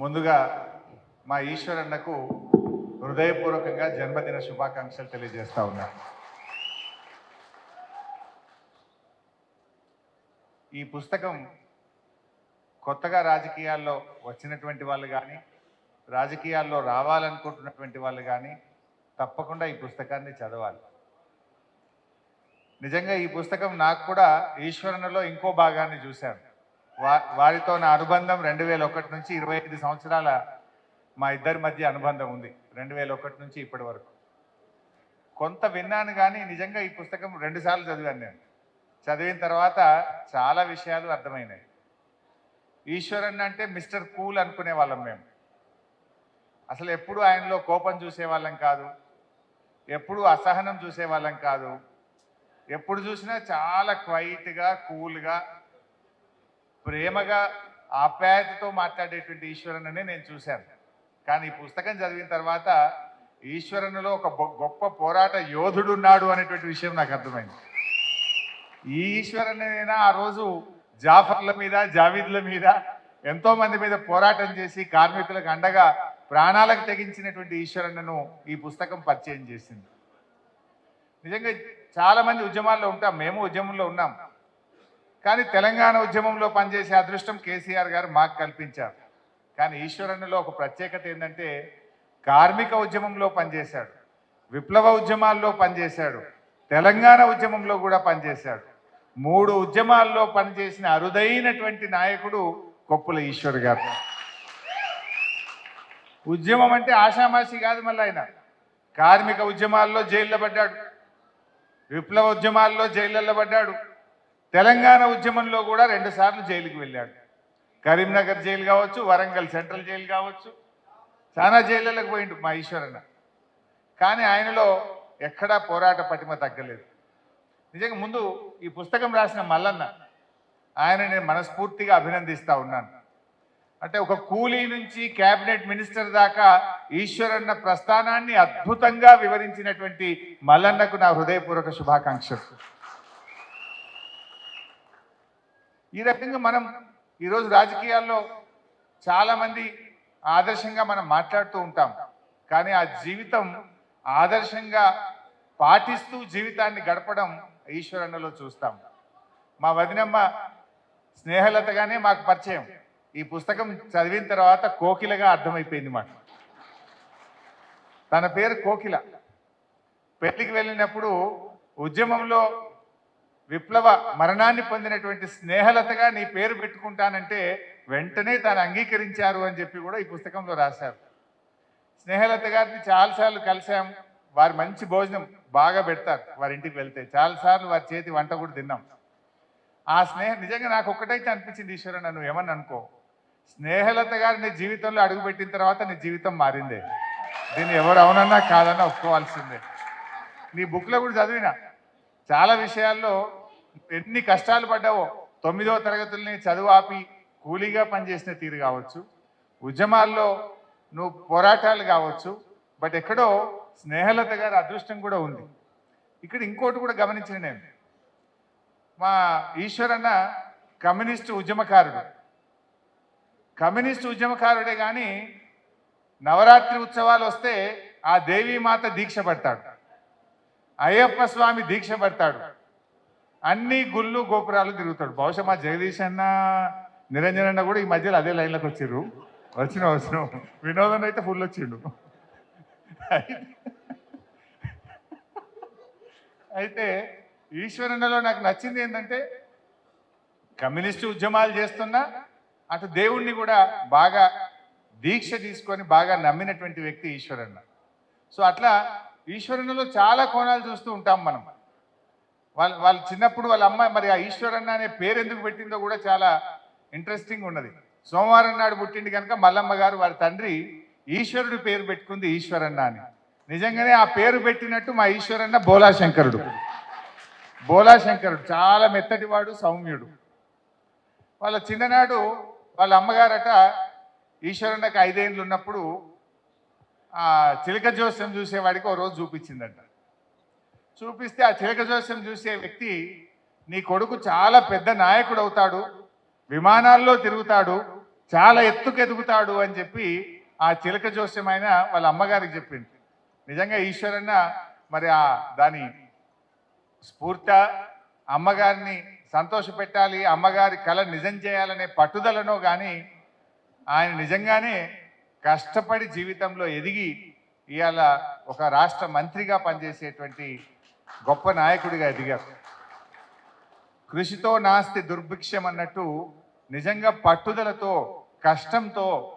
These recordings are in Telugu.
ముందుగా మా ఈశ్వరన్నకు హృదయపూర్వకంగా జన్మదిన శుభాకాంక్షలు తెలియజేస్తా ఉన్నా. ఈ పుస్తకం కొత్తగా రాజకీయాల్లో వచ్చినటువంటి వాళ్ళు కానీ రాజకీయాల్లో రావాలనుకుంటున్నటువంటి వాళ్ళు కానీ తప్పకుండా ఈ పుస్తకాన్ని చదవాలి. నిజంగా ఈ పుస్తకం నాకు కూడా ఈశ్వరనలో ఇంకో భాగాన్ని చూశాను. వారితో నా అనుబంధం రెండు వేల ఒకటి నుంచి ఇరవై ఐదు సంవత్సరాల మా ఇద్దరి మధ్య అనుబంధం ఉంది. రెండు వేల ఒకటి నుంచి ఇప్పటి వరకు. కొంత విన్నాను కానీ నిజంగా ఈ పుస్తకం రెండుసార్లు చదివాను నేను. చదివిన తర్వాత చాలా విషయాలు అర్థమైనాయి. ఈశ్వరన్ అంటే మిస్టర్ కూల్ అనుకునే వాళ్ళం మేము. అసలు ఎప్పుడు ఆయనలో కోపం చూసేవాళ్ళం కాదు. ఎప్పుడు అసహనం చూసేవాళ్ళం కాదు. ఎప్పుడు చూసినా చాలా క్వైట్గా కూల్గా ప్రేమగా ఆప్యాయతతో మాట్లాడేటువంటి ఈశ్వరన్ననే నేను చూశాను. కానీ ఈ పుస్తకం చదివిన తర్వాత ఈశ్వరునిలో ఒక గొప్ప పోరాట యోధుడు ఉన్నాడు అనేటువంటి విషయం నాకు అర్థమైంది. ఈ ఈశ్వరన్నైనా ఆ రోజు జాఫర్ల మీద జావీద్ల మీద ఎంతోమంది మీద పోరాటం చేసి కార్మికులకు అండగా ప్రాణాలకు తెగించినటువంటి ఈశ్వరన్నను ఈ పుస్తకం పరిచయం చేసింది. నిజంగా చాలామంది ఉద్యమాల్లో ఉంటాం. మేము ఉద్యమంలో ఉన్నాం. కానీ తెలంగాణ ఉద్యమంలో పనిచేసే అదృష్టం కేసీఆర్ గారు మాకు కల్పించారు. కానీ ఈశ్వరన్నలో ఒక ప్రత్యేకత ఏంటంటే కార్మిక ఉద్యమంలో పనిచేశాడు విప్లవ ఉద్యమాల్లో పనిచేశాడు తెలంగాణ ఉద్యమంలో కూడా పనిచేశాడు. మూడు ఉద్యమాల్లో పనిచేసిన అరుదైనటువంటి నాయకుడు కొప్పుల ఈశ్వర్ గారు. ఉద్యమం అంటే ఆషామాషి కాదు మళ్ళీ ఆయన. కార్మిక ఉద్యమాల్లో జైల్లో పడ్డాడు విప్లవ ఉద్యమాల్లో జైళ్ళల్లో పడ్డాడు తెలంగాణ ఉద్యమంలో కూడా రెండుసార్లు జైలుకి వెళ్ళాడు. కరీంనగర్ జైలు కావచ్చు వరంగల్ సెంట్రల్ జైలు కావచ్చు. చాలా జైళ్ళకు పోయిండు మా ఈశ్వరన్న. కానీ ఆయనలో ఎక్కడా పోరాట పటిమ తగ్గలేదు. నిజంగా ముందు ఈ పుస్తకం రాసిన మల్లన్న ఆయన నేను మనస్ఫూర్తిగా అభినందిస్తూ ఉన్నాను. అంటే ఒక కూలీ నుంచి క్యాబినెట్ మినిస్టర్ దాకా ఈశ్వరన్న ప్రస్థానాన్ని అద్భుతంగా వివరించినటువంటి మల్లన్నకు నా హృదయపూర్వక శుభాకాంక్షలు. ఈ రకంగా మనం ఈరోజు రాజకీయాల్లో చాలామంది ఆదర్శంగా మనం మాట్లాడుతూ ఉంటాం. కానీ ఆ జీవితం ఆదర్శంగా పాటిస్తూ జీవితాన్ని గడపడం ఈశ్వరన్నలో చూస్తాం. మా వదినమ్మ స్నేహలతగానే మాకు పరిచయం. ఈ పుస్తకం చదివిన తర్వాత కోకిలగా అర్థమైపోయింది మాకు. తన పేరు కోకిల. పెళ్ళికి వెళ్ళినప్పుడు ఉద్యమంలో విప్లవ మరణాన్ని పొందినటువంటి స్నేహలతగా నీ పేరు పెట్టుకుంటానంటే వెంటనే తాను అంగీకరించారు అని చెప్పి కూడా ఈ పుస్తకంలో రాశారు. స్నేహలత గారిని చాలాసార్లు కలిసాం వారు మంచి భోజనం బాగా పెడతారు వారి ఇంటికి వెళ్తే. చాలాసార్లు వారి చేతి వంట కూడా తిన్నాం. ఆ స్నేహం నిజంగా నాకు ఒక్కటైతే అనిపించింది ఈశ్వర నన్ను ఏమని అనుకో. స్నేహలత గారు నీ జీవితంలో అడుగుపెట్టిన తర్వాత నీ జీవితం మారిందే. దీన్ని ఎవరు అవునన్నా కాదన్నా ఒప్పుకోవాల్సిందే. నీ బుక్లో కూడా చదివినా. చాలా విషయాల్లో ఎన్ని కష్టాలు పడ్డావో తొమ్మిదో తరగతుల్ని చదువు ఆపి కూలీగా పనిచేసిన తీరు కావచ్చు. ఉద్యమాల్లో నువ్వు పోరాటాలు కావచ్చు. బట్ ఎక్కడో స్నేహలత గారి అదృష్టం కూడా ఉంది. ఇక్కడ ఇంకోటి కూడా గమనించిన నేను. మా ఈశ్వరన్న కమ్యూనిస్టు ఉద్యమకారుడు. కమ్యూనిస్టు ఉద్యమకారుడే కానీ నవరాత్రి ఉత్సవాలు వస్తే ఆ దేవీమాత దీక్ష పడతాడు. అయ్యప్ప స్వామి దీక్ష పడతాడు. అన్ని గుళ్ళు గోపురాలు తిరుగుతాడు. బహుశా మా జగదీష్ అన్న నిరంజన్ అన్న కూడా ఈ మధ్యలో అదే లైన్లోకి వచ్చిర్రు. వచ్చిన వచ్చిన వినోదం అయితే ఫుల్ వచ్చిండు. అయితే ఈశ్వరన్నలో నాకు నచ్చింది ఏంటంటే కమ్యూనిస్టు ఉద్యమాలు చేస్తున్నా అటు దేవుణ్ణి కూడా బాగా దీక్ష తీసుకొని బాగా నమ్మినటువంటి వ్యక్తి ఈశ్వరన్న. సో అట్లా ఈశ్వరన్నలో చాలా కోణాలు చూస్తూ ఉంటాం మనం. వాళ్ళ వాళ్ళు చిన్నప్పుడు వాళ్ళ అమ్మాయి మరి ఆ ఈశ్వరన్న అనే పేరు ఎందుకు పెట్టిందో కూడా చాలా ఇంట్రెస్టింగ్ ఉన్నది. సోమవారం నాడు పుట్టింది కనుక మల్లమ్మ గారు వారి తండ్రి ఈశ్వరుడు పేరు పెట్టుకుంది ఈశ్వరన్న అని. నిజంగానే ఆ పేరు పెట్టినట్టు మా ఈశ్వరన్న బోలాశంకరుడు. బోలాశంకరుడు చాలా మెత్తటివాడు సౌమ్యుడు. వాళ్ళ చిన్ననాడు వాళ్ళ అమ్మగారట ఈశ్వరన్నకి ఐదేళ్ళు ఉన్నప్పుడు ఆ చిలక జోస్యం చూసేవాడికి ఓ రోజు చూపించిందంట. చూపిస్తే ఆ చిలక జ్యోస్యం చూసే వ్యక్తి నీ కొడుకు చాలా పెద్ద నాయకుడు అవుతాడు విమానాల్లో తిరుగుతాడు చాలా ఎత్తుకు ఎదుగుతాడు అని చెప్పి ఆ చిలక జోస్యమైన వాళ్ళ అమ్మగారికి చెప్పింది. నిజంగా ఈశ్వరన్న మరి ఆ దాని స్ఫూర్త అమ్మగారిని సంతోషపెట్టాలి అమ్మగారి కళ నిజం చేయాలనే పట్టుదలనో కానీ ఆయన నిజంగానే కష్టపడి జీవితంలో ఎదిగి ఇవాళ ఒక రాష్ట్ర మంత్రిగా పనిచేసేటువంటి గొప్ప నాయకుడిగా ఎదిగారు. కృషితో నాస్తి దుర్భిక్షం అన్నట్టు నిజంగా పట్టుదలతో కష్టంతో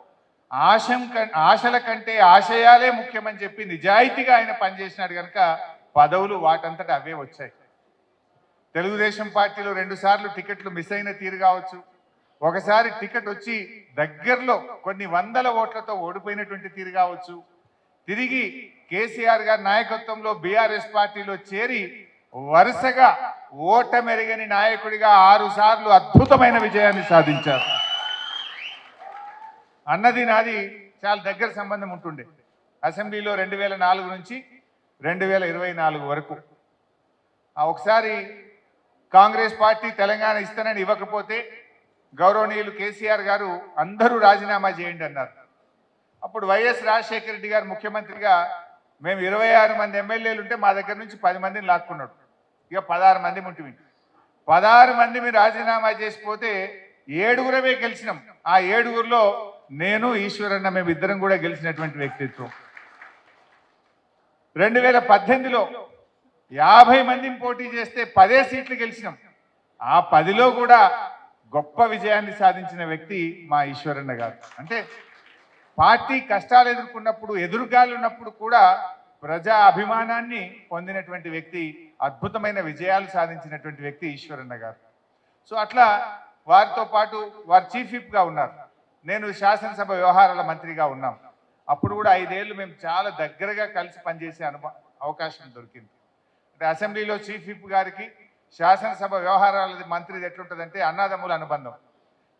ఆశం క ఆశల కంటే ఆశయాలే ముఖ్యమని చెప్పి నిజాయితీగా ఆయన పనిచేసినాడు కనుక పదవులు వాటంతట అవే వచ్చాయి. తెలుగుదేశం పార్టీలో రెండుసార్లు టికెట్లు మిస్ అయిన తీరు కావచ్చు. ఒకసారి టికెట్ వచ్చి దగ్గరలో కొన్ని వందల ఓట్లతో ఓడిపోయినటువంటి తీరు కావచ్చు. తిరిగి కేసీఆర్ గారి నాయకత్వంలో బీఆర్ఎస్ పార్టీలో చేరి వరుసగా ఓటమెరగని నాయకుడిగా ఆరు సార్లు అద్భుతమైన విజయాన్ని సాధించారు. అన్నది నాది చాలా దగ్గర సంబంధం ఉంటుండే. అసెంబ్లీలో రెండు వేల నాలుగు నుంచి రెండు వేల ఇరవై నాలుగు వరకు. ఒకసారి కాంగ్రెస్ పార్టీ తెలంగాణ ఇస్తానని ఇవ్వకపోతే గౌరవనీయులు కేసీఆర్ గారు అందరూ రాజీనామా చేయండి అన్నారు. అప్పుడు వైఎస్ రాజశేఖర రెడ్డి గారు ముఖ్యమంత్రిగా మేము ఇరవై ఆరు మంది ఎమ్మెల్యేలు ఉంటే మా దగ్గర నుంచి పది మందిని లాక్కున్నాడు. ఇక పదహారు మంది ఉంటుంది పదహారు మంది మీరు రాజీనామా చేసిపోతే ఏడుగురమే గెలిచినాం. ఆ ఏడుగురిలో నేను ఈశ్వరన్న మేము ఇద్దరం కూడా గెలిచినటువంటి వ్యక్తిత్వం. రెండు వేల పద్దెనిమిదిలో యాభై మందిని పోటీ చేస్తే పదే సీట్లు గెలిచినాం. ఆ పదిలో కూడా గొప్ప విజయాన్ని సాధించిన వ్యక్తి మా ఈశ్వరన్న గారు. అంటే పార్టీ కష్టాలు ఎదుర్కొన్నప్పుడు ఎదురుగాలు ఉన్నప్పుడు కూడా ప్రజా అభిమానాన్ని పొందినటువంటి వ్యక్తి అద్భుతమైన విజయాలు సాధించినటువంటి వ్యక్తి ఈశ్వరన్న గారు. సో అట్లా వారితో పాటు వారు చీఫ్ విప్గా ఉన్నారు. నేను శాసనసభ వ్యవహారాల మంత్రిగా ఉన్నాం. అప్పుడు కూడా ఐదేళ్ళు మేము చాలా దగ్గరగా కలిసి పనిచేసే అనుభ అవకాశం దొరికింది. అంటే అసెంబ్లీలో చీఫ్ విప్ గారికి శాసనసభ వ్యవహారాల మంత్రిది ఎట్లుంటుందంటే అన్నాదమ్ముల అనుబంధం.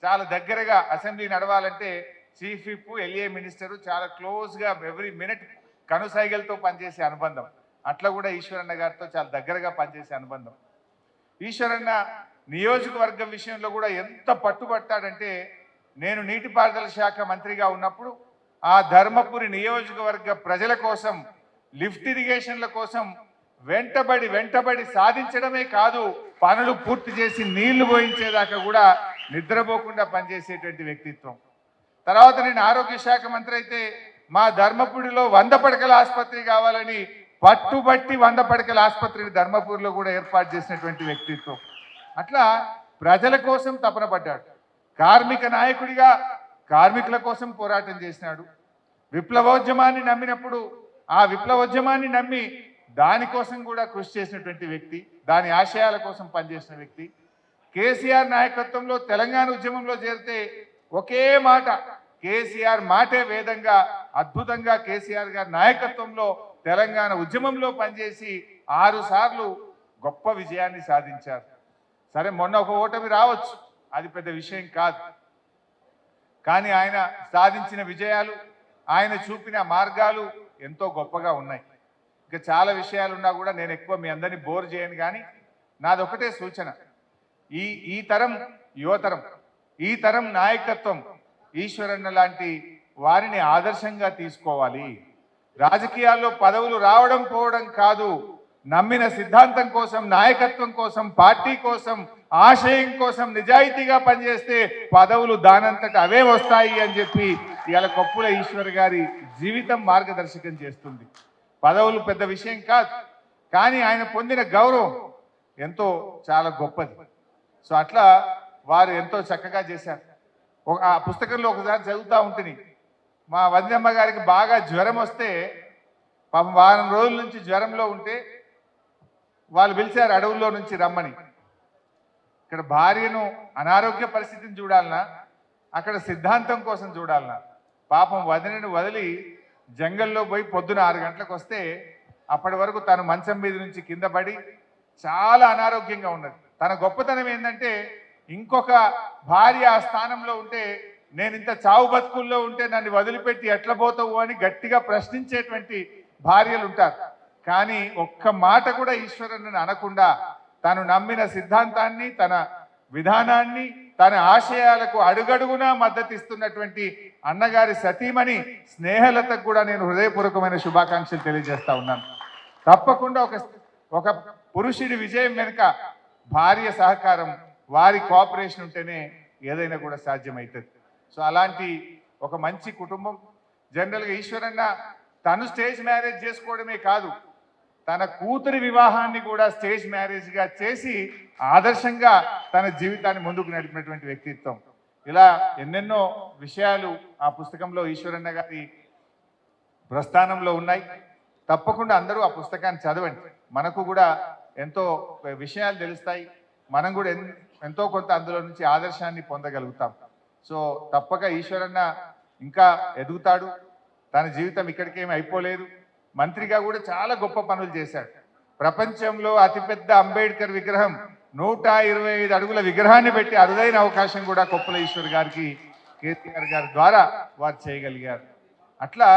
చాలా దగ్గరగా అసెంబ్లీ నడవాలంటే చీఫ్ విప్ ఎల్ఏ మినిస్టరు చాలా క్లోజ్గా ఎవ్రీ మినిట్ కనుసైగలతో పనిచేసే అనుబంధం. అట్లా కూడా ఈశ్వరన్న గారితో చాలా దగ్గరగా పనిచేసే అనుబంధం. ఈశ్వరన్న నియోజకవర్గం విషయంలో కూడా ఎంత పట్టుబట్టాడంటే నేను నీటిపారుదల శాఖ మంత్రిగా ఉన్నప్పుడు ఆ ధర్మపురి నియోజకవర్గ ప్రజల కోసం లిఫ్ట్ ఇరిగేషన్ల కోసం వెంటబడి వెంటబడి సాధించడమే కాదు పనులు పూర్తి చేసి నీళ్ళు పోయించేదాకా కూడా నిద్రపోకుండా పనిచేసేటువంటి వ్యక్తిత్వం. తర్వాత నేను ఆరోగ్య శాఖ మంత్రి అయితే మా ధర్మపురిలో వంద పడకల ఆసుపత్రి కావాలని పట్టుబట్టి వంద పడకల ఆసుపత్రిని ధర్మపూర్లో కూడా ఏర్పాటు చేసినటువంటి వ్యక్తిత్వం. అట్లా ప్రజల కోసం తపన పడ్డాడు. కార్మిక నాయకుడిగా కార్మికుల కోసం పోరాటం చేసినాడు. విప్లవోద్యమాన్ని నమ్మినప్పుడు ఆ విప్లవోద్యమాన్ని నమ్మి దానికోసం కూడా కృషి చేసినటువంటి వ్యక్తి దాని ఆశయాల కోసం పనిచేసిన వ్యక్తి. కేసీఆర్ నాయకత్వంలో తెలంగాణ ఉద్యమంలో చేరితే ఒకే మాట. కేసీఆర్ మాటే వేదంగా అద్భుతంగా కేసీఆర్ గారి నాయకత్వంలో తెలంగాణ ఉద్యమంలో పనిచేసి ఆరు సార్లు గొప్ప విజయాన్ని సాధించారు. సరే మొన్న ఒక ఓటమి రావచ్చు. అది పెద్ద విషయం కాదు. కానీ ఆయన సాధించిన విజయాలు ఆయన చూపిన మార్గాలు ఎంతో గొప్పగా ఉన్నాయి. ఇంకా చాలా విషయాలు ఉన్నా కూడా నేను ఎక్కువ మీ అందరినీ బోర్ చేయను కానీ నాదొకటే సూచన. ఈ ఈ తరం యువతరం. ఈ తరం నాయకత్వం ఈశ్వరన్న లాంటి వారిని ఆదర్శంగా తీసుకోవాలి. రాజకీయాల్లో పదవులు రావడం పోవడం కాదు. నమ్మిన సిద్ధాంతం కోసం నాయకత్వం కోసం పార్టీ కోసం ఆశయం కోసం నిజాయితీగా పనిచేస్తే పదవులు దానంతట అవే వస్తాయి అని చెప్పి ఇవాళ కొప్పుల ఈశ్వర్ గారి జీవితం మార్గదర్శకం చేస్తుంది. పదవులు పెద్ద విషయం కాదు కానీ ఆయన పొందిన గౌరవం ఎంతో చాలా గొప్పది. సో అట్లా వారు ఎంతో చక్కగా చేశారు. ఒక- ఆ పుస్తకంలో ఒకసారి చదువుతూ ఉంటుంది మా వందమ్మ గారికి బాగా జ్వరం వస్తే పాపం వారం రోజుల నుంచి జ్వరంలో ఉంటే వాళ్ళు పిలిచారు అడవుల్లో నుంచి రమ్మని. ఇక్కడ భార్యను అనారోగ్య పరిస్థితిని చూడాలనా? అక్కడ సిద్ధాంతం కోసం చూడాలనా? పాపం వదినని వదిలి జంగల్లో పోయి పొద్దున ఆరు గంటలకు వస్తే అప్పటి వరకు తను మంచం మీద నుంచి కింద పడి చాలా అనారోగ్యంగా ఉన్నది. తన గొప్పతనం ఏంటంటే ఇంకొక భార్య ఆ స్థానంలో ఉంటే నేను ఇంత చావు బతుకుల్లో ఉంటే నన్ను వదిలిపెట్టి ఎట్లా పోతావు అని గట్టిగా ప్రశ్నించేటువంటి భార్యలు ఉంటారు. కానీ ఒక్క మాట కూడా ఈశ్వరుని అనకుండా తను నమ్మిన సిద్ధాంతాన్ని తన విధానాన్ని తన ఆశయాలకు అడుగడుగునా మద్దతిస్తున్నటువంటి అన్నగారి సతీమణి స్నేహలతకు కూడా నేను హృదయపూర్వకమైన శుభాకాంక్షలు తెలియజేస్తా ఉన్నాను. తప్పకుండా ఒక ఒక పురుషుడి విజయం వెనుక భార్య సహకారం వారి కోఆపరేషన్ ఉంటేనే ఏదైనా కూడా సాధ్యమవుతుంది సో అలాంటి ఒక మంచి కుటుంబం జనరల్గా ఈశ్వరన్న తను స్టేజ్ మ్యారేజ్ చేసుకోవడమే కాదు తన కూతురి వివాహాన్ని కూడా స్టేజ్ మ్యారేజ్గా చేసి ఆదర్శంగా తన జీవితాన్ని ముందుకు నడిపినటువంటి వ్యక్తిత్వం. ఇలా ఎన్నెన్నో విషయాలు ఆ పుస్తకంలో ఈశ్వరన్న గారి ప్రస్థానంలో ఉన్నాయి. తప్పకుండా అందరూ ఆ పుస్తకాన్ని చదవండి. మనకు కూడా ఎంతో విషయాలు తెలుస్తాయి. మనం కూడా ఎన్- ఎంతో కొంత అందులో నుంచి ఆదర్శాన్ని పొందగలుగుతాం. సో తప్పక ఈశ్వరన్న ఇంకా ఎదుగుతాడు. తన జీవితం ఇక్కడికేమి అయిపోలేదు. మంత్రిగా కూడా చాలా గొప్ప పనులు చేశాడు. ప్రపంచంలో అతిపెద్ద అంబేద్కర్ విగ్రహం నూట ఇరవై ఐదు అడుగుల విగ్రహాన్ని పెట్టి అరుదైన అవకాశం కూడా కొప్పల ఈశ్వర్ గారికి కేసీఆర్ గారి ద్వారా వారు చేయగలిగారు. అట్లా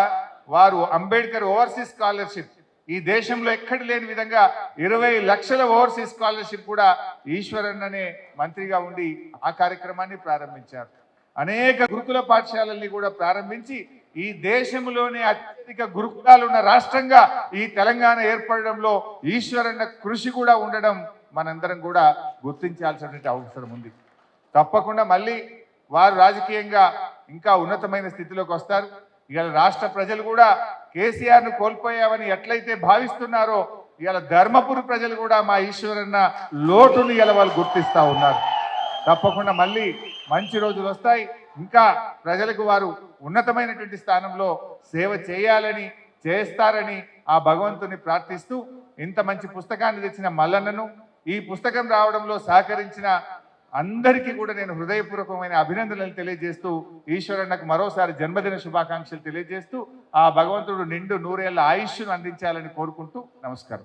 వారు అంబేద్కర్ ఓవర్సీస్ స్కాలర్షిప్ ఈ దేశంలో ఎక్కడ లేని విధంగా ఇరవై లక్షల ఓవర్సీస్ స్కాలర్షిప్ కూడా ఈశ్వరన్ అనే మంత్రిగా ఉండి ఆ కార్యక్రమాన్ని ప్రారంభించారు. అనేక గురుకుల పాఠశాలల్ని కూడా ప్రారంభించి ఈ దేశంలోనే అత్యధిక గురుకులాలు ఉన్న రాష్ట్రంగా ఈ తెలంగాణ ఏర్పడడంలో ఈశ్వరన్న కృషి కూడా ఉండడం మనందరం కూడా గుర్తించాల్సినటువంటి అవసరం ఉంది. తప్పకుండా మళ్ళీ వారు రాజకీయంగా ఇంకా ఉన్నతమైన స్థితిలోకి వస్తారు. ఇవాళ రాష్ట్ర ప్రజలు కూడా కేసీఆర్ను కోల్పోయావని కోల్పోయామని ఎట్లయితే భావిస్తున్నారో ఇలా ధర్మపురి ప్రజలు కూడా మా ఈశ్వరన్న లోటును ఇలా వాళ్ళు గుర్తిస్తూ ఉన్నారు. తప్పకుండా మళ్ళీ మంచి రోజులు వస్తాయి. ఇంకా ప్రజలకు వారు ఉన్నతమైనటువంటి స్థానంలో సేవ చేయాలని చేస్తారని ఆ భగవంతుని ప్రార్థిస్తూ ఇంత మంచి పుస్తకాన్ని తెచ్చిన మల్లన్నను ఈ పుస్తకం రావడంలో సహకరించిన అందరికీ కూడా నేను హృదయపూర్వకమైన అభినందనలు తెలియజేస్తూ ఈశ్వరన్నకు మరోసారి జన్మదిన శుభాకాంక్షలు తెలియజేస్తూ ఆ భగవంతుడు నిండు నూరేళ్ళ ఆయుష్ను అందించాలని కోరుకుంటూ నమస్కారం.